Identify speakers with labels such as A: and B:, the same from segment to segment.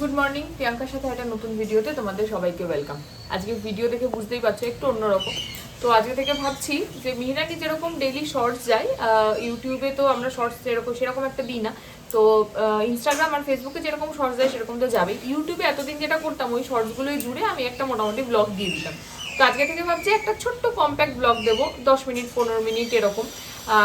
A: Good morning প্রিয়াঙ্কার সাথে একটা নতুন ভিডিওতে তোমাদের সবাইকে ওয়েলকাম আজকে ভিডিও দেখে বুঝতেই পারছ, একটু অন্যরকম। তো আজকে থেকে ভাবছি যে মিহিনাকে যেরকম ডেলি শর্টস যায় ইউটিউবে তো আমরা শর্টস যেরকম, সেরকম একটা দিই না। তো ইনস্টাগ্রাম আর ফেসবুকে যেরকম শর্টস যায়, সেরকম তো যাবে ইউটিউবে এতদিন যেটা করতাম, ওই শর্টসগুলোই জুড়ে আমি একটা মোটামুটি ব্লগ দিয়ে দিতাম। তো আজকে থেকে ভাবছি একটা ছোট্ট কম্প্যাক্ট ব্লগ দেবো, দশ মিনিট, পনেরো মিনিট এরকম।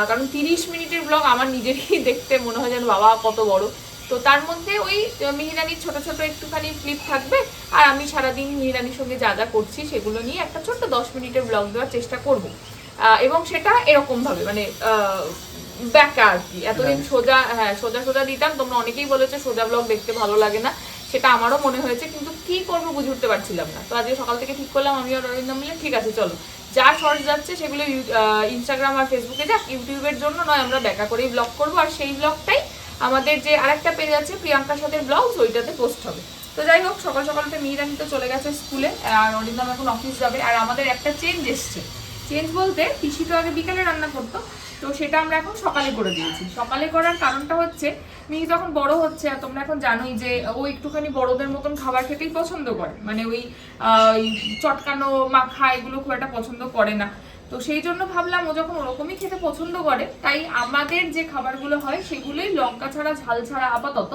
A: কারণ তিরিশ মিনিটের ব্লগ আমার নিজেরই দেখতে মনে হয় যেন, বাবা, কত বড়। তো তার মধ্যে ওই মিহিরানির ছোট ছোট একটুখানি ক্লিপ থাকবে আর আমি সারাদিন মিহিরানির সঙ্গে যা যা করছি সেগুলো নিয়ে একটা ছোট্ট দশ মিনিটের ব্লগ দেওয়ার চেষ্টা করব। এবং সেটা এরকম ভাবে মানে ব্যাকা আর কি। এতদিন সোজা হ্যাঁ সোজা সোজা দিতাম তোমরা অনেকেই বলেছ সোজা ব্লগ দেখতে ভালো লাগে না সেটা আমারও মনে হয়েছে কিন্তু কি করব বুঝে উঠতে পারছিলাম না। তো আজকে সকাল থেকে ঠিক করলাম আমি আর অরিন্দম মিলে ঠিক আছে চলো। যা শর্টস যাচ্ছে সেগুলো ইনস্টাগ্রাম আর ফেসবুকে যাক ইউটিউবের জন্য নয় আমরা ব্যাকা করেই ব্লগ করব আর সেই ব্লগটাই আমাদের যে আরেকটা পেজ আছে, প্রিয়াঙ্কার সাথে ব্লগস ওইটাতে পোস্ট হবে। তো যাই হোক, সকাল সকালতে মিহিরানি তো চলে গেছে স্কুলে আর অরিন্দম এখন অফিস যাবে। আর আমাদের একটা চেঞ্জ এসছে। চেঞ্জ বলতে, পিসি তো আগে বিকালে রান্না করতো, তো সেটা আমরা এখন সকালে করে দিয়েছি। সকালে করার কারণটা হচ্ছে মিহি যখন বড় হচ্ছে, আর তোমরা এখন জানোই যে ও একটুখানি বড়দের মতন খাবার খেতেই পছন্দ করে। মানে ওই চটকানো মাখা এগুলো খুব একটা পছন্দ করে না। তো সেই জন্য ভাবলাম ও যখন ওরকমই খেতে পছন্দ করে, তাই আমাদের যে খাবারগুলো হয় সেগুলোই লঙ্কা ছাড়া, ঝাল ছাড়া আপাতত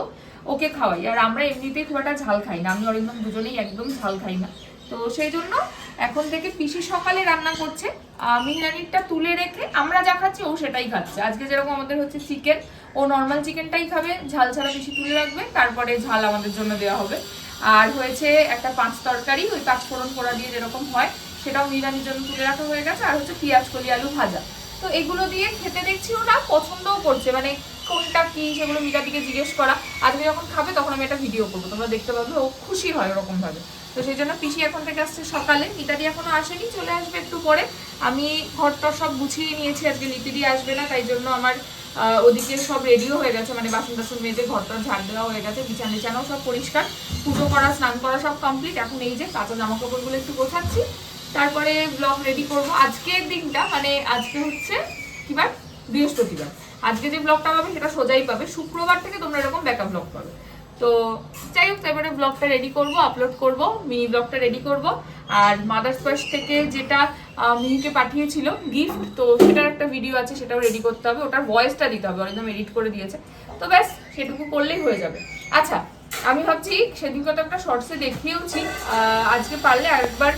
A: ওকে খাওয়াই। আর আমরা এমনিতেই খুব একটা ঝাল খাই না, আমি অরিন্দম দুজনেই একদম ঝাল খাই না। তো সেই জন্য এখন থেকে পিসি সকালে রান্না করছে। মিহিরানিরটা তুলে রেখে আমরা যা খাচ্ছি ও সেটাই খাচ্ছে। আজকে যেরকম আমাদের হচ্ছে চিকেন, ও নর্মাল চিকেনটাই খাবে, ঝাল ছাড়া পিসি তুলে রাখবে, তারপরে ঝাল আমাদের জন্য দেওয়া হবে। আর হয়েছে একটা পাঁচ তরকারি, ওই পাঁচ ফোড়ন পোড়া দিয়ে যেরকম হয় সেটাও মিহিরানির জন্য তুলে রাখা হয়ে গেছে, আর হচ্ছে পেঁয়াজ, কলি, আলু ভাজা। তো এগুলো দিয়ে খেতে দেখছি ওরা পছন্দও করছে মানে কোনটা কি সেগুলো মিতাদিকে জিজ্ঞেস করা। আজকে যখন খাবে তখন আমি একটা ভিডিও করব, তোমরা দেখতে পাবে ও খুশি হয় ওরকমভাবে। তো সেই জন্য পিসি এখন থেকে আসছে সকালে, মিতাদি এখনও আসেনি, চলে আসবে একটু পরে। আমি ঘরটা সব গুছিয়ে নিয়েছি, আজকে লিপিদি আসবে না, তাই জন্য আমার ওদিকে সব রেডিও হয়ে গেছে মানে বাসন টাসন মেজে ঘরটা ঝাড় দেওয়া হয়ে গেছে, বিছানা বিছানাও সব পরিষ্কার। পুজো করা, স্নান করা সব কমপ্লিট এখন এই যে কাঁচা জামা কাপড়গুলো একটু গোছাচ্ছি। তারপরে ব্লগ রেডি করব। আজকের দিনটা মানে আজকে হচ্ছে কি বার? বৃহস্পতিবার। আজকে যে ব্লগটা পাবে সেটা সোজাই পাবে। শুক্রবার থেকে তোমরা এরকম ব্যাকআপ ব্লগ পাবে। তো যাই হোক এবারে ব্লগটা রেডি করব আপলোড করব মিনি ব্লগটা রেডি করব। আর মাদার্স পার্স থেকে যেটা মিহিকে পাঠিয়েছিল গিফট তো সেটার একটা ভিডিও আছে, সেটাও রেডি করতে হবে। ওটার ভয়েসটা দিতে হবে একদম এডিট করে দিয়েছে। তো ব্যাস, সেটুকু করলেই হয়ে যাবে। আচ্ছা আমি ভাবছি সেদিন কত একটা শর্টসে দেখিয়েওছি। আজকে পারলে আরেকবার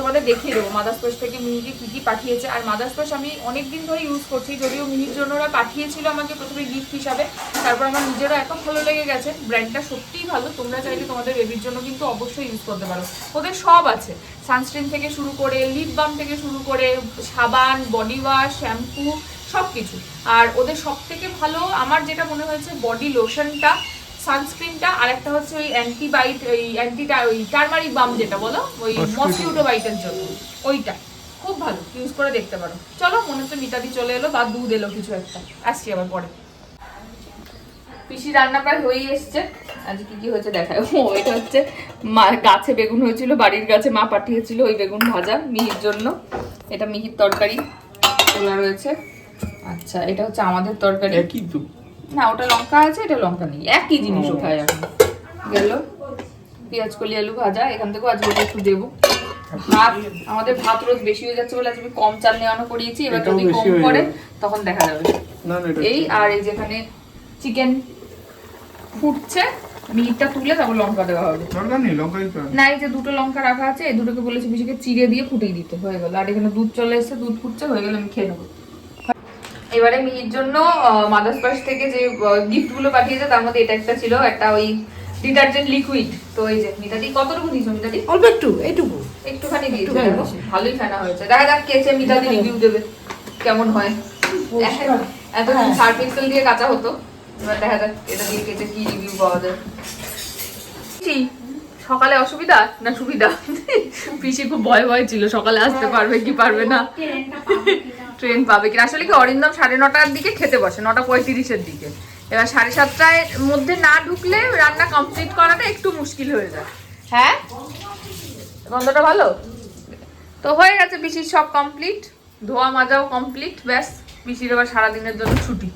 A: তোমাদের দেখিয়ে দেবো। মাদার্স পার্স থেকে মিহিকে কী কী পাঠিয়েছে। আর মাদার্স পার্স আমি অনেক দিন ধরে ইউজ করছি। যদিও মিহির জন্য ওরা পাঠিয়েছিল আমাকে প্রথমে গিফট হিসাবে। তারপর আমার নিজেরও এত ভালো লেগে গেছে। ব্র্যান্ডটা সত্যিই ভালো। তোমরা চাইলে তোমাদের বেবির জন্য কিন্তু অবশ্যই ইউজ করতে পারো। ওদের সব আছে। সানস্ক্রিন থেকে শুরু করে লিপ বাম থেকে শুরু করে, সাবান বডি ওয়াশ শ্যাম্পু সব কিছু আর ওদের সব থেকে ভালো আমার যেটা মনে হয়েছে বডি লোশনটা সানস্ক্রিনটা আর একটা হচ্ছে ওই অ্যান্টিবাইট ওই অ্যান্টিটা ওই টার্মারিক বাম যেটা বলো ওই মসকিউটো বাইটের জন্য। ওইটা। খুব ভালো ইউজ করে দেখতে পারো। চলো মনে হচ্ছে মিতাদি চলে এলো বা দুধ এলো কিছু একটা। আসছি আবার পরে। পিসি রান্না প্রায় হয়েই এসছে। আজ কি কি হয়েছে দেখায় ও এটা হচ্ছে মা গাছে বেগুন হয়েছিল বাড়ির গাছে মা পাঠিয়েছিল ওই বেগুন ভাজা মিহির জন্য। এটা মিহির তরকারি তোলা রয়েছে। আচ্ছা এটা হচ্ছে আমাদের তরকারি।
B: তো।
A: না ওটা লঙ্কা আছে এটা লঙ্কা নেই। একই জিনিস ওঠায় এখন। গেল। পেঁয়াজ কলি আলু ভাজা এখান থেকেও আজকে একটু দেবো। ভাত আমাদের ভাত রোজ বেশি হয়ে যাচ্ছে বলে আজকে কম চাল নেওয়ানো করিয়েছি এবার যদি কম করে তখন দেখা যাবে। এই আর এই যেখানে চিকেন ফুটছে মিটটা তুলে তারপর লঙ্কা দেওয়া হবে।
B: দরকার নেই লঙ্কা দিতে
A: না এই যে দুটো লঙ্কা রাখা আছে এই দুটোকে বলেছি বেশিকে চিড়ে দিয়ে ফুটিয়ে দিতে। হয়ে গেল। আর এখানে দুধ চলে এসেছে দুধ ফুটছে হয়ে গেলে আমি খেয়ে নেব। এবারে মিহির জন্য মাদার্স পার্স থেকে যে গিফটগুলো পাঠিয়েছে তার মধ্যে এটা একটা ছিল একটা ওই ডিটারজেন্ট লিকুইড তো এই যে মিতাদি কতটুকু দিয়েছ মিতাদি?
C: অল্প একটু এইটুকু।
A: একটুখানি দিয়েছে ভালোই ফেনা হয়েছে। দেখা যাক কেচে মিতাদি রিভিউ দেবে কেমন হয়। এতদিন
C: হ্যাঁ।
A: সার্ফ দিয়ে কাঁচা হতো এবার দেখা যাক এটা দিয়ে কেচে কি রিভিউ পাওয়া যায়। কি? সকালে অসুবিধা না সুবিধা? পিসি খুব ভয় ভয় ছিল সকালে আসতে পারবে কি পারবে না। ট্রেন পাবে কিনা। আসলে কি অরিন্দম সাড়ে নটার দিকে খেতে বসে নটা পঁয়ত্রিশের দিকে। এবার সাড়ে সাতটায় মধ্যে না ঢুকলে রান্না কমপ্লিট করাটা একটু মুশকিল হয়ে যায়। হ্যাঁ? গন্ধটা ভালো? তো হয়ে গেছে পিসির সব কমপ্লিট ধোয়া মাজাও কমপ্লিট ব্যাস পিসির এবার সারাদিনের জন্য ছুটি।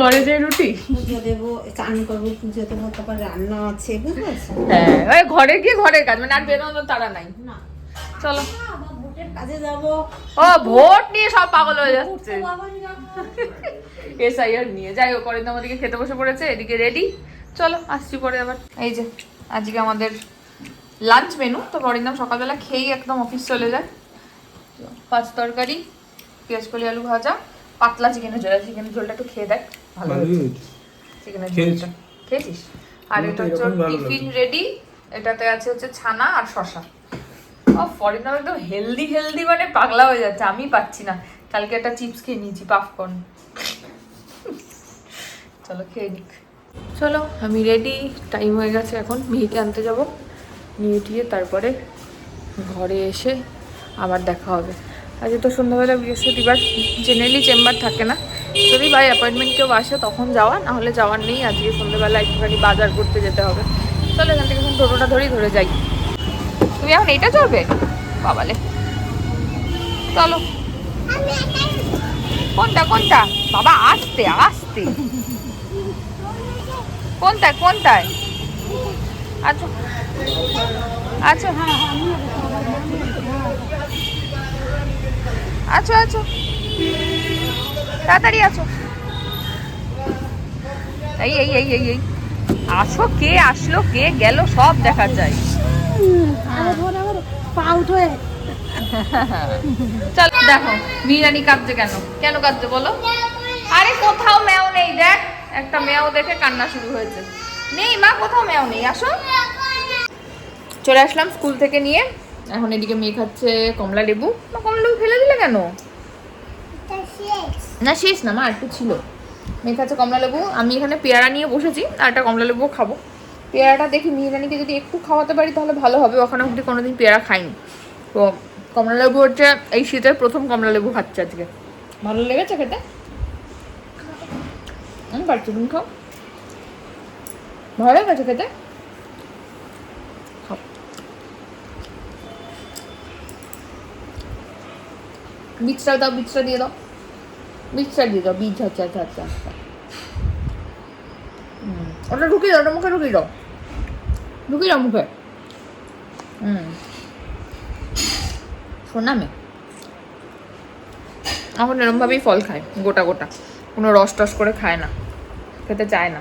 D: ঘরে যে রুটি।
A: হ্যাঁ ঘরে গিয়ে ঘরের কাজ মানে আর বেরোনোর তারা নাই।
D: না।
A: চলো।
D: আবার কাজে যাব
A: ও ভোট নিয়ে সব পাগল হয়ে যাচ্ছে। এসআইআর নিয়ে। যাই হোক অরিন্দম ওদিকে খেতে বসে পড়েছে এদিকে রেডি চলো আসছি পরে আবার। এই যে আজকে আমাদের লাঞ্চ মেনু তো অরিন্দম সকালবেলা খেয়েই একদম অফিস চলে যায়। পাঁচ তরকারি পেঁয়াজ কলি আলু ভাজা পাতলা চিকেনের ঝোল। চিকেনের ঝোলটা একটু খেয়ে দেখ ভালো চিকেনের
B: খেয়েছি।
A: ঝোলটা। খেয়েছিস? আর এটা হচ্ছে টিফিন রেডি এটাতে আছে হচ্ছে ছানা আর শশা ও ফরিনাম একদম হেলদি হেলদি মানে পাগলা হয়ে যাচ্ছে, আমি পাচ্ছি না। কালকে একটা চিপস খেয়ে নিয়েছি পাপকর্ন চলো খেয়ে নিক। চলো, আমি রেডি টাইম হয়ে গেছে এখন মিহিকে আনতে যাব। নিয়ে টিয়ে তারপরে ঘরে এসে আবার দেখা হবে। আজকে তো সন্ধ্যাবেলা বৃহস্পতিবার জেনারেলি চেম্বার থাকে না। যদি বাই অ্যাপয়েন্টমেন্ট কেউ আসে, তখন যাওয়া, না হলে যাওয়ার নেই। আজকে সন্ধ্যাবেলা একটুখানি বাজার করতে যেতে হবে। চলো এখান থেকে এখন টোটোটা ধরেই ধরে যাই। তুমি এখন এটা চলবে? বাবালে। চলো। কোনটা কোনটা? বাবা, আসতে আসতে। কোনটায় কোনটায়? আচ্ছা। আচ্ছা হ্যাঁ আচ্ছা আচ্ছা। তাড়াতাড়ি আছো। এই এই এই এই আসো কে, আসলো কে, গেল সব দেখা যায় চল, দেখো মিরানি কাঁদছে কেন? কেন কাঁদছে বলো? আরে কোথাও ম্যাও নেই, দেখ, একটা ম্যাও দেখে কান্না শুরু হয়েছে। নেই মা, কোথাও ম্যাও নেই, আসো। চলে আসলাম স্কুল থেকে নিয়ে। এখন এদিকে মেয়ে খাচ্ছে কমলা লেবু। মা, কমলা লেবু ফেলে দিলে কেন? না, শেষ না, মা, একটু ছিল। মেয়ে খাচ্ছে কমলা লেবু। আমি এখানে পেয়ারা নিয়ে বসেছি, আর একটা কমলা লেবুও খাব। পেয়ারাটা দেখি মিহিরানিকে যদি একটু খাওয়াতে পারি, তাহলে ভালো হবে। ওখানে অব্দি কোনোদিন পেয়ারা খাইনি। তো কমলালেবু হচ্ছে এই শীতের প্রথম কমলালেবু খাচ্ছে আজকে। ভালো লেগেছে খেতে? আমি পারছি, তুমি খাও। ভালো লেগেছে খেতে? বীজটা দাও, বীজটা দিয়ে দাও। বীজটা দিয়ে দাও, বীজ আচ্ছা আচ্ছা আচ্ছা আচ্ছা ওটা ঢুকিয়ে দাও, ওটা মুখে ঢুকিয়ে দাও। ঢুকিয়ে দাও মুখে। হুম শোনা মে। এখন এরমভাবেই ফল খায়, গোটা গোটা। কোনো রস টস করে খায় না, খেতে চায় না।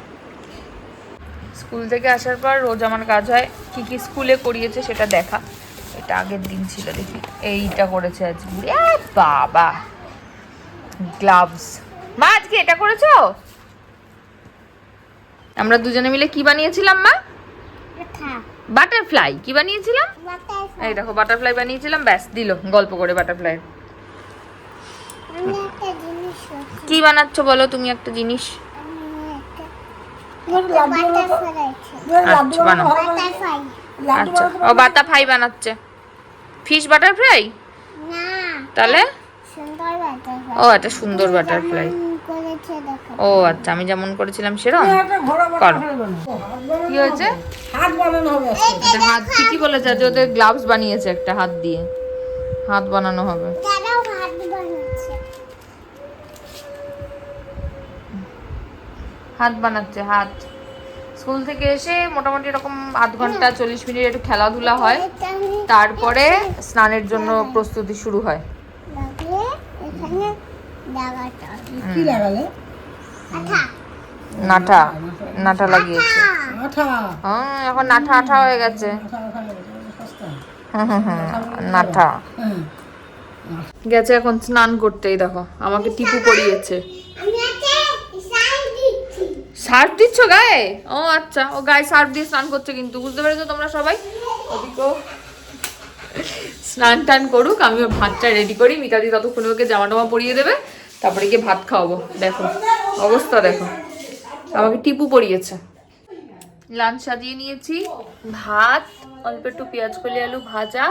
A: স্কুল থেকে আসার পর রোজ আমার কাজ হয়, কী কী স্কুলে করিয়েছে সেটা দেখা। এটা আগের দিন ছিল, দেখি। এইটা করেছে আজকে। এ বাবা! গ্লাভস। মা, আজকে এটা করেছ? আমরা দুজনে মিলে কি বানিয়েছিলাম মা? বাটারফ্লাই। কি বানিয়েছিলাম? এই দেখো বাটারফ্লাই বানিয়েছিলাম ব্যাস দিল গল্প করে বাটারফ্লাই। কি বানাচ্ছ বলো তুমি একটা জিনিস? আচ্ছা আচ্ছা ও বাতা ফ্রাই বানাচ্ছে। ফিশ বাটারফ্লাই তাহলে? ও একটা সুন্দর বাটারফ্লাই ও আচ্ছা আমি যেমন করেছিলাম সেরকম করো। কি হয়েছে?
C: হাত বানানো হবে।
A: হাত ঠিকই বলেছে যে ওদের গ্লাভস বানিয়েছে একটা হাত দিয়ে। হাত বানানো হবে। হাত বানাচ্ছে। হাত স্কুল থেকে এসে মোটামুটি এরকম আধ ঘণ্টা চল্লিশ মিনিট একটু খেলাধুলা হয়। তারপরে স্নানের জন্য প্রস্তুতি শুরু হয়।
C: কি লাগালে?
A: নাটা নাটা লাগিয়েছে। হ্যাঁ এখন নাঠা আঠা হয়ে গেছে। নাঠা। গেছে এখন স্নান করতেই দেখো আমাকে টিপু পরিয়েছে সার্ফ দিচ্ছ গায়ে? ও আচ্ছা ও গায়ে সার্ফ দিয়ে স্নান করছে কিন্তু বুঝতে পেরেছ তোমরা সবাই? ওদিকেও স্নান টান করুক আমি ওর ভাতটা রেডি করি মিতাদি ততক্ষণে ওকে জামা টামা পরিয়ে দেবে। তারপরে গিয়ে ভাত খাওয়াবো। দেখো অবস্থা দেখো। আমাকে টিপু পরিয়েছে লাঞ্চ সাজিয়ে নিয়েছি। ভাত অল্প একটু পেঁয়াজ কলি আলু ভাজা।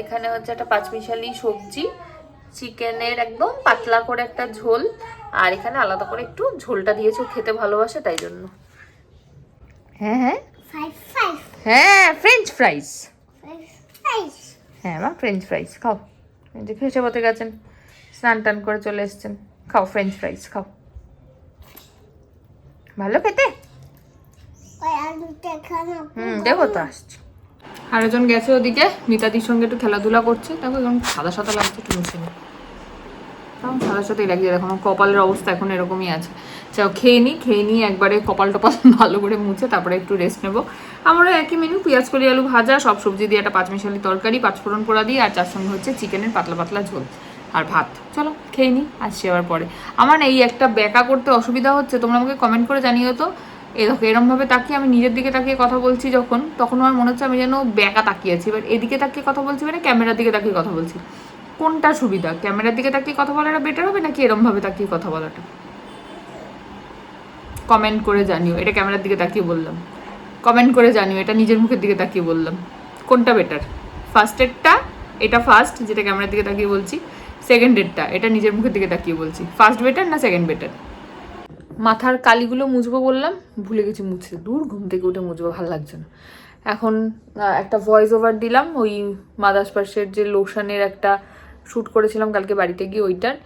A: এখানে হচ্ছে একটা পাঁচমিশালি সবজি। চিকেনের একদম পাতলা করে একটা ঝোল। আর এখানে আলাদা করে একটু ঝোলটা দিয়েছে খেতে ভালোবাসে তাই জন্য। হ্যাঁ হ্যাঁ। হ্যাঁ ফ্রেঞ্চ ফ্রাইস হ্যাঁ মা ফ্রেঞ্চ ফ্রাইস খাও। এই যে খেসে পথে গেছেন স্নান টান করে চলে এসছেন। খাও ফ্রেঞ্চ ফ্রাইস খাও। ভালো খেতে? হুম দেখো তো আসছি। আরেকজন গেছে ওদিকে মিতাদির সঙ্গে একটু খেলাধুলা করছে। দেখো এখন সাদা সাদা লাগছে একটু মুছে নিই। তখন সাদা সাদাই লাগছে দেখো আমার কপালের অবস্থা এখন এরকমই আছে। চাও খেয়ে নিই খেয়ে নিই একবারে কপাল টপাল ভালো করে মুছে তারপরে একটু রেস্ট নেব। আমারও একই মেনু পেঁয়াজ কলি আলু ভাজা সব সবজি দিয়ে একটা পাঁচমিশালি তরকারি পাঁচফোড়ন পোড়া দিয়ে আর তার সঙ্গে হচ্ছে চিকেনের পাতলা পাতলা ঝোল। আর ভাত। চলো, খেয়ে নিই আসছি আবার পরে। আমার এই একটা ব্যাকা করতে অসুবিধা হচ্ছে, তোমরা আমাকে কমেন্ট করে জানিও তো। এ দেখো, এরমভাবে তাকিয়ে আমি নিজের দিকে তাকিয়ে কথা বলছি যখন তখন আমার মনে হচ্ছে আমি যেন ব্যাকা তাকিয়ে আছি। এবার এদিকে তাকিয়ে কথা বলছি মানে ক্যামেরার দিকে তাকিয়ে কথা বলছি। কোনটা সুবিধা? ক্যামেরার দিকে তাকিয়ে কথা বলাটা বেটার হবে নাকি এরমভাবে তাকিয়ে কথা বলাটা? কমেন্ট করে জানিও, এটা ক্যামেরার দিকে তাকিয়ে বললাম। কমেন্ট করে জানিও, এটা নিজের মুখের দিকে তাকিয়ে বললাম। কোনটা বেটার ফার্স্ট এডটা এটা ফার্স্ট যেটা ক্যামেরার দিকে তাকিয়ে বলছি। সেকেন্ড এডটা এটা নিজের মুখের দিকে তাকিয়ে বলছি। ফার্স্ট বেটার না সেকেন্ড বেটার মাথার কালিগুলো মুছবো বললাম, ভুলে গেছি মুছতে। দূর ঘুম থেকে উঠে মুছবো, ভালো লাগছে না। এখন একটা ভয়েস ওভার দিলাম, ওই মাদাস পার্সের যে লোশনের একটা শ্যুট করেছিলাম কালকে বাড়িতে গিয়ে ওইটার।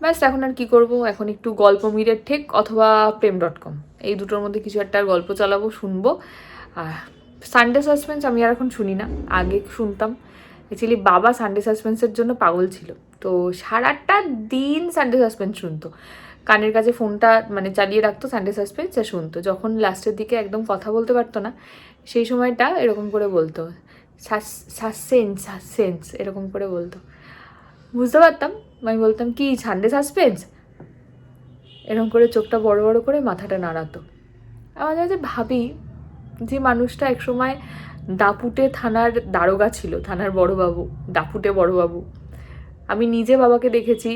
A: ব্যাস, এখন আর কি করব? এখন একটু গল্প মিরের ঠেক অথবা প্রেম ডট কম এই দুটোর মধ্যে কিছু একটা গল্প চালাবো, শুনব। আর সানডে সাসপেন্স আমি আর এখন শুনি না। আগে শুনতাম। অ্যাকচুয়ালি বাবা সানডে সাসপেন্সের জন্য পাগল ছিল। তো সারাটা দিন সানডে সাসপেন্স শুনতো। কানের কাছে ফোনটা মানে চালিয়ে রাখতো সানডে সাসপেন্স আর শুনতো। যখন লাস্টের দিকে একদম কথা বলতে পারতো না, সেই সময়টা এরকম করে বলতো। সাসপেন্স সাসপেন্স এরকম করে বলতো। বুঝতে পারতাম? আমি বলতাম, কি সানডে সাসপেন্স এরকম করে চোখটা বড় বড় করে মাথাটা নাড়াতো। আমার মাঝে ভাবি যে মানুষটা একসময় দাপুটে থানার দারোগা ছিল, থানার বড়বাবু, দাপুটে বড়বাবু। আমি নিজে বাবাকে দেখেছি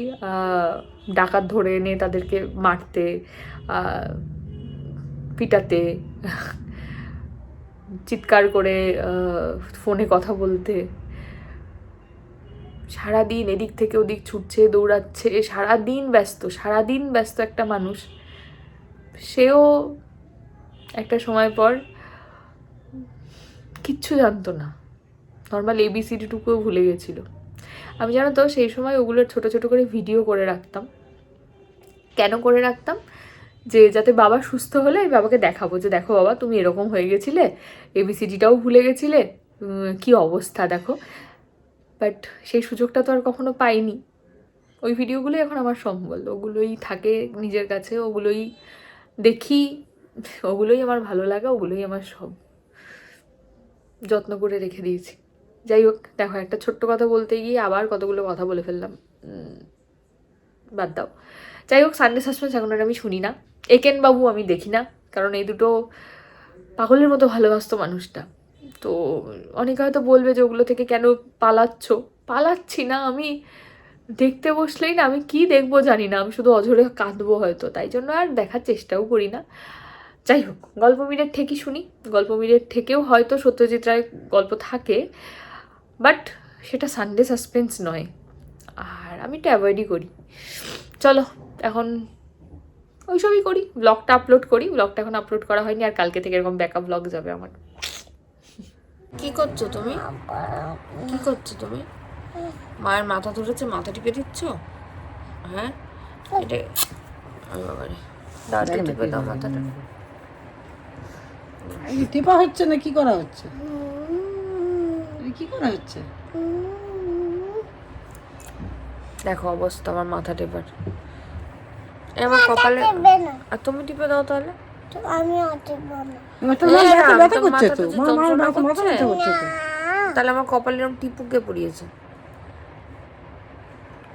A: ডাকাত ধরে এনে তাদেরকে মারতে পিটাতে, চিৎকার করে ফোনে কথা বলতে। সারাদিন এদিক থেকে ওদিক ছুটছে, দৌড়াচ্ছে, সারাদিন ব্যস্ত সারাদিন ব্যস্ত একটা মানুষ। সেও একটা সময় পর কিচ্ছু জানতো না। নর্মাল এবিসিডিটুকুও ভুলে গেছিল। আমি জানো তো, সেই সময় ওগুলোর ছোট ছোট করে ভিডিও করে রাখতাম। কেন করে রাখতাম? যে যাতে বাবা সুস্থ হলে আমি বাবাকে দেখাবো যে, দেখো বাবা, তুমি এরকম হয়ে গেছিলে এবিসিডিটাও ভুলে গেছিলে কি অবস্থা দেখো। বাট সেই সুযোগটা তো আর কখনো পাইনি। ওই ভিডিওগুলোই এখন আমার সম্বল। ওগুলোই থাকে নিজের কাছে, ওগুলোই দেখি, ওগুলোই আমার ভালো লাগা, ওগুলোই আমার সব। যত্ন করে রেখে দিয়েছি। যাই হোক, দেখো, একটা ছোট্ট কথা বলতে গিয়ে আবার কতগুলো কথা বলে ফেললাম। বাদ দাও। যাই হোক সানডে সাসপেন্স এখন আর আমি শুনি না। একেন বাবু আমি দেখি না, কারণ এই দুটো পাগলের মতো ভালোবাসতো মানুষটা। তো অনেকে হয়তো বলবে যে ওগুলো থেকে কেন পালাচ্ছ? পালাচ্ছি না আমি। দেখতে বসলেই না আমি কি দেখব জানি না, আমি শুধু অঝরে কাঁদবো হয়তো। তাই জন্য আর দেখার চেষ্টাও করি না। যাই হোক গল্প মিরের ঠেকই শুনি। গল্প মিরের থেকেও হয়তো সত্যজিৎ রায় গল্প থাকে বাট সেটা সানডে সাসপেন্স নয়। আর আমি একটু অ্যাভয়েডই করি। চলো এখন ওইসবই করি। ব্লগটা আপলোড করি। ব্লগটা এখন আপলোড করা হয়নি আর কালকে থেকে এরকম ব্যাকআপ ব্লগ যাবে আমার। কি করছ তুমি? কি করছ তুমি? মায়ের মাথা ধরেছে মাথা টিপে দিচ্ছ? হ্যাঁ? এটা বাবারে। টিপে দাও। মাথাটা।
C: টেপা হচ্ছে না কি করা হচ্ছে? কি করা হচ্ছে?
A: দেখো অবস্থা আমার মাথা টেপার। আমার কপালে আর তুমি টিপে দাও তাহলে। তাহলে আমার কপালে এরকম টিপুকে পড়িয়েছে।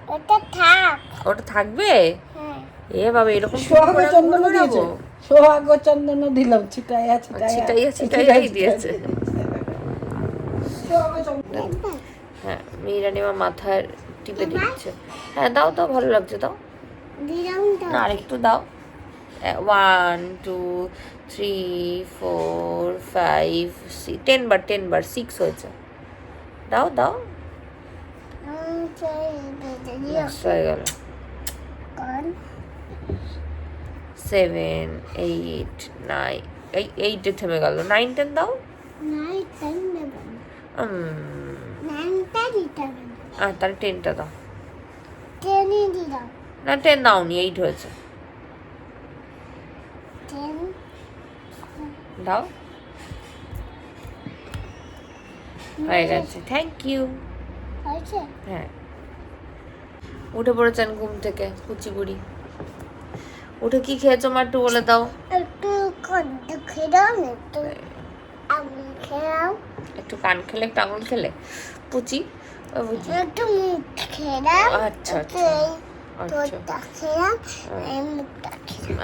E: ওটা থাক।
A: ওটা থাকবে? এ বাবা এরকম
C: সোহাগ চন্দন দিয়েছে। সোহাগ চন্দন দিলাম ছিটাইয়া ছিটাইয়া
A: ছিটাইয়া দিয়েছে হ্যাঁ মিরানি আমার মাথায় টিপে দিচ্ছে হ্যাঁ দাও দাও ভালো লাগছে দাও। না আরেকটু দাও। One two three four five six ten বার টেন বার সিক্স হয়েছে। দাও দাও। হয়ে গেল? সেভেন এইট নাইন এই এইটে থেমে গেল নাইন টেন দাও হ্যাঁ তাহলে টেনটা দাও।
F: না টেন দাও নি এইট হয়েছে। দাও। হয়ে গেছে থ্যাংক ইউ হ্যাঁ। উঠে পড়েছেন ঘুম থেকে কুচিগুড়ি উঠে কি খেয়েছো মা একটু বলে দাও।
E: একটু একটু
F: একটু কান খেলে একটু আঙুল খেলে? পুচি? আচ্ছা,
E: একটু
F: আচ্ছা আচ্ছা।,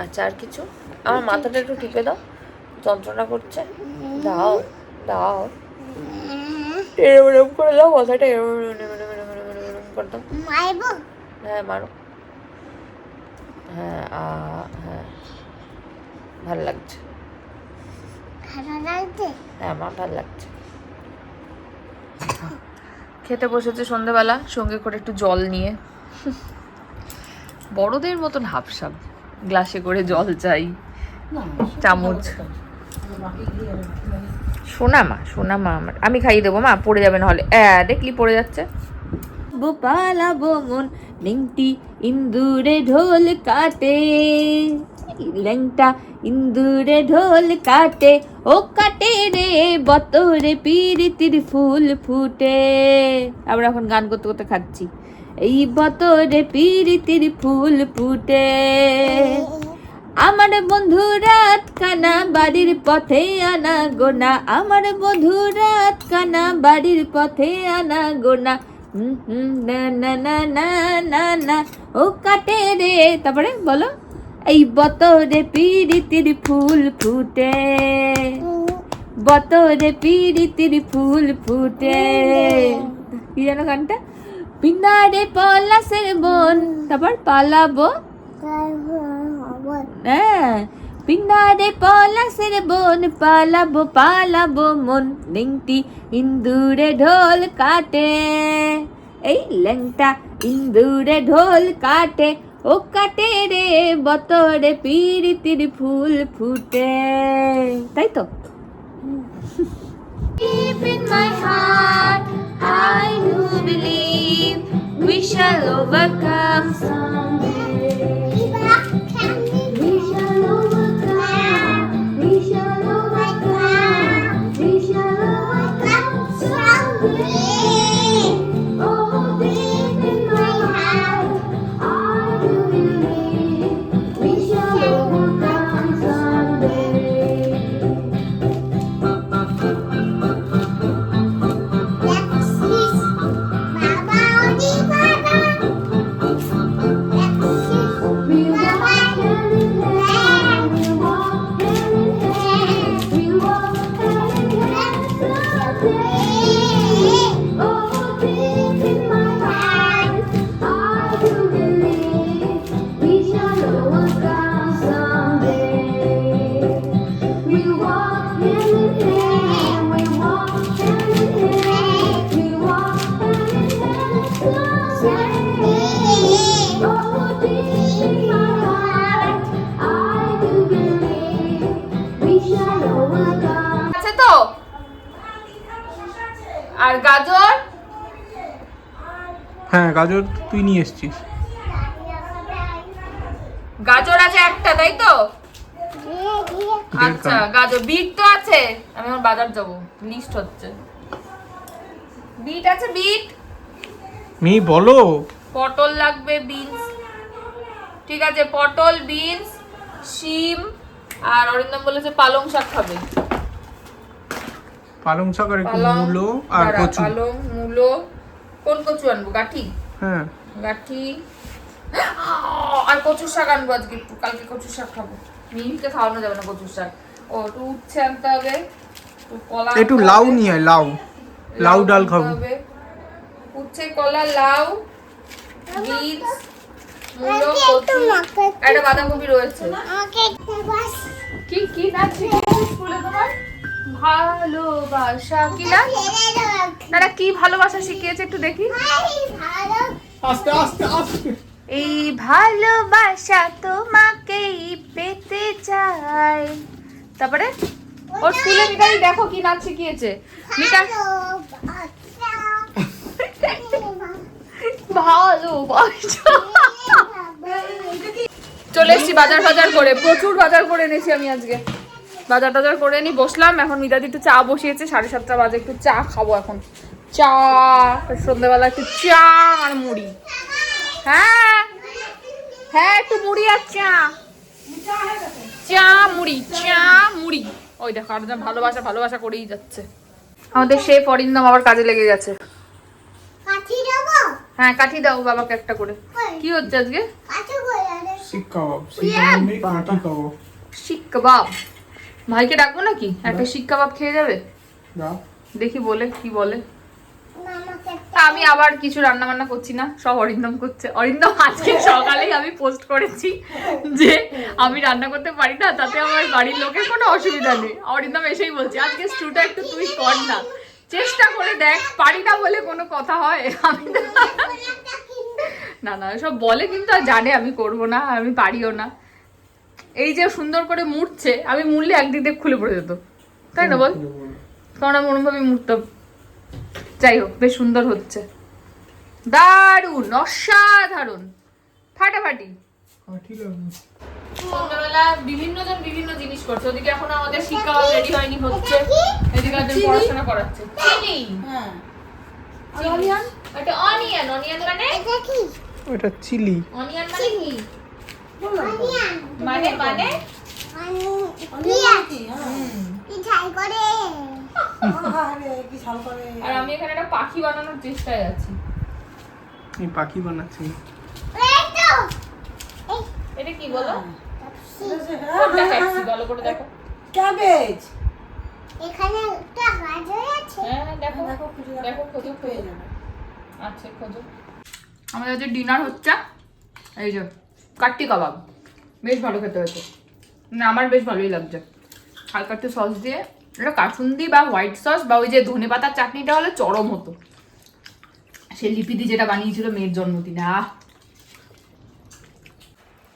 F: আচ্ছা। আর কিছু? আমার মাথাটা একটু টিপে দাও। যন্ত্রণা করছে। দাও দাও। এরম এরম করে দাও মাথাটা এরম করে দাও। হ্যাঁ মারো। হ্যাঁ আ হ্যাঁ। ভালো লাগছে। হ্যাঁ আমার ভালো লাগছে। খেতে বসেছে সন্ধেবেলা সঙ্গে করে একটু জল নিয়ে। বড়দের মতন হাফসাব গ্লাসে করে জল চাই।
C: না
F: চামচ। সোনা মা সোনা মা আমার। আমি খাইয়ে দেবো মা পড়ে যাবে নাহলে অ্যাঁ দেখলি পড়ে যাচ্ছে? গোপালা বমন, লিংটি ইন্দুরে ঢোল কাটে। ল্যাংটা ইন্দুরে ঢোল কাটে, ও কাটে রে বতরে পিরিতির ফুল ফুটে। আমরা এখন গান করতে করতে খাচ্ছি। এই বতরে পিরিতির ফুল ফুটে। আমার বন্ধু রাত কানা বাড়ির পথে আনা গোনা আমার বন্ধু রাত কানা বাড়ির পথে আনা গোনা না না না না না না। ও কাটে রে, তারপরে বলো। এই বতরে পিরিতির ফুল ফুটে। বতরে পিরিতির ফুল ফুটে। কি যেন গানটা? পিনারে পলাশের বন। তারপর পালাবো। হ্যাঁ পিনারে পলাশের বন। পালাবো পালাবো মন। লিংটি ইন্দুরে ঢোল কাটে। এই ল্যাংটা ইন্দুরে ঢোল কাটে ও কাটে রে বতরে পিরিতির ফুল ফুটে তাই তো Deep in my heart, I do believe we shall overcome someday. We shall overcome. We shall overcome. We shall overcome someday. আর গাজর?
B: হ্যাঁ গাজর তুই নিয়ে এসছিস।
F: গাজর আছে একটা তাই তো? আচ্ছা গাজর বিট তো আছে? আমি এখন বাজার যাব লিস্ট হচ্ছে। বিট আছে বিট?
B: মি বলো।
F: পটল লাগবে বিনস। ঠিক আছে পটল বিনস শিম আর অরিন্দম বলেছে পালং শাক খাবে।
B: পালং শাক আর একটু
F: পালং
B: মূলো আর
F: দাঁড়া,
B: কচু।
F: পালং মূলো কোন কচু আনব? গাঠি।
B: হ্যাঁ।
F: গাঠি। আর কচুর শাক আনব আজকে একটু কালকে কচুর শাক খাব। মিহিকে খাওয়ানো যাবে না কচুর শাক। ও একটু উচ্ছে আনতে হবে একটু কলা
B: একটু লাউ
F: হবে।
B: নিয়ে আয় লাউ। লাউ ডাল
F: আনতে
B: খাব।
F: হবে। উচ্ছে কলা লাউ বিনস মূলো কচু। একটা বাঁধাকপি রয়েছে। কি কি নাচ শিখিয়েছে স্কুলে তোমার? ভালোবাসা কি না দাদা কি ভালোবাসা শিখিয়েছে একটু দেখি।
B: আস্তে আস্তে আস্তে।
F: এই ভালোবাসা তোমাকেই পেতে চাই। তারপরে? ওর স্কুলে মিতালি দেখো কি নাচ শিখিয়েছে। মিতা
A: ভালোবাসা। চলে এসেছি বাজার বাজার করে। প্রচুর বাজার করে এনেছি আমি আজকে। বাজার টাজার করে নি বসলাম। এখন মিতাদি একটু চা বসিয়েছে সাড়ে সাতটা বাজে একটু চা খাব এখন। চা সন্ধ্যেবেলা একটু চা আর মুড়ি। হ্যাঁ হ্যাঁ একটু মুড়ি আর চা। চা মুড়ি চা মুড়ি। ওই দেখো আর যা ভালোবাসা ভালোবাসা করেই যাচ্ছে। আমাদের শেফ অরিন্দম আবার কাজে লেগে গেছে। হ্যাঁ কাঠি দাও বাবাকে একটা করে। কি হচ্ছে আজকে?
E: কাঠি করে আরে
B: শিক কাবাব শিক কাবাব
A: ভাইকে ডাকবো নাকি? একটা শিক কাবাব খেয়ে যাবে? দেখি বলে কি বলে? তা আমি আবার কিছু রান্না বান্না করছি না সব অরিন্দম করছে। অরিন্দম আজকে সকালেই আমি পোস্ট করেছি যে আমি রান্না করতে পারি না তাতে আমার বাড়ির লোকের কোনো অসুবিধা নেই। অরিন্দম এসেই বলছে আজকে স্টুটা একটু তুই কর না। চেষ্টা করে দেখ পারি না বলে কোনো কথা হয়? আমি না না সব বলে কিন্তু আর জানে আমি করব না আমি পারিও না। এই যে সুন্দর করে মুড়ছে আমি মুড়লে একদিক দিয়ে খুলে পড়ে যেত। তাই না বল? কারণ আমি ওরমভাবে মুড়তাম যাই হোক বেশ সুন্দর হচ্ছে। দারুণ অসাধারণ। ফাটাফাটি।
B: কাঠি লাগবে
A: সন্ধ্যাবেলা বিভিন্ন জন বিভিন্ন জিনিস করছে। ওদিকে এখন আমাদের শিক্ষা রেডি হয়নি হচ্ছে। এদিকে পড়াশোনা করাচ্ছে। চিনি?
C: হ্যাঁ।
A: অনিয়ন এটা অনিয়ন অনিয়ন মানে?
E: এটা কি?
B: ওটা চিলি।
A: অনিয়ন মানে কি? মানে মানে
C: হ্যাঁ আরে কি ছাল করে
A: আর আমি এখানে একটা পাখি বানানোর চেষ্টায় আছি।
B: এই পাখি বানাচ্ছি।
E: এই
A: এটা কি বলো?
C: হ্যাঁ,
A: ভালো করে দেখো।
C: ক্যাবেজ।
E: এখানে একটা গাজর আছে।
A: হ্যাঁ দেখো।
C: দেখো
A: দেখো। খোঁজো
C: পেয়ে যাবে।
A: আচ্ছা খোঁজো। আমাদের যে ডিনার হচ্ছে। এই যে কাট্টি কাবাব। বেশ ভালো খেতে হয়েছে। না আমার বেশ ভালোই লাগছে। হালকা একটু সস দিয়ে এটা কাসুন্দি বা হোয়াইট সস বা ওই যে ধনে পাতার চাটনিটা হলে চরম হতো। সে লিপিদি যেটা বানিয়েছিল মেয়ের জন্মদিনে, আহ!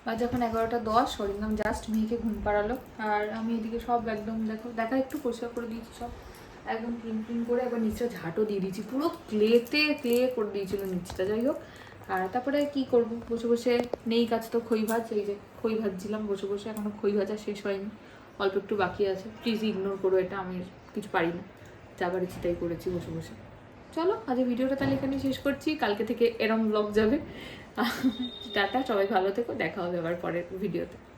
A: আজ এখন এগারোটা দশ হরিনাম জাস্ট মেয়েকে ঘুম পাড়ালো। আর আমি এদিকে সব একদম, দেখো, দেখা একটু পরিষ্কার করে দিয়েছি সব। একদম ক্লিন ক্লিন করে একবার নিচটা ঝাঁটও দিয়ে দিয়েছি। পুরো ক্লেতে, ক্লে করে দিয়েছিল নিচটা, যাই হোক। আর তারপরে কি করব? বসে বসে নেই কাজ তো খই ভাজ এই যে খই ভাজছিলাম, বসে বসে এখনও খই ভাজা শেষ হয়নি। অল্প একটু বাকি আছে। প্লিজ ইগনোর করো এটা, আমি কিছু পারি না যা পারেছি তাই করেছি বসে বসে। চলো, আজ ভিডিওটা তাহলে এখানে শেষ করছি। কালকে থেকে এরম ব্লগ যাবে। টাটা, সবাই ভালো থেকো। দেখা হবে আবার পরের ভিডিওতে।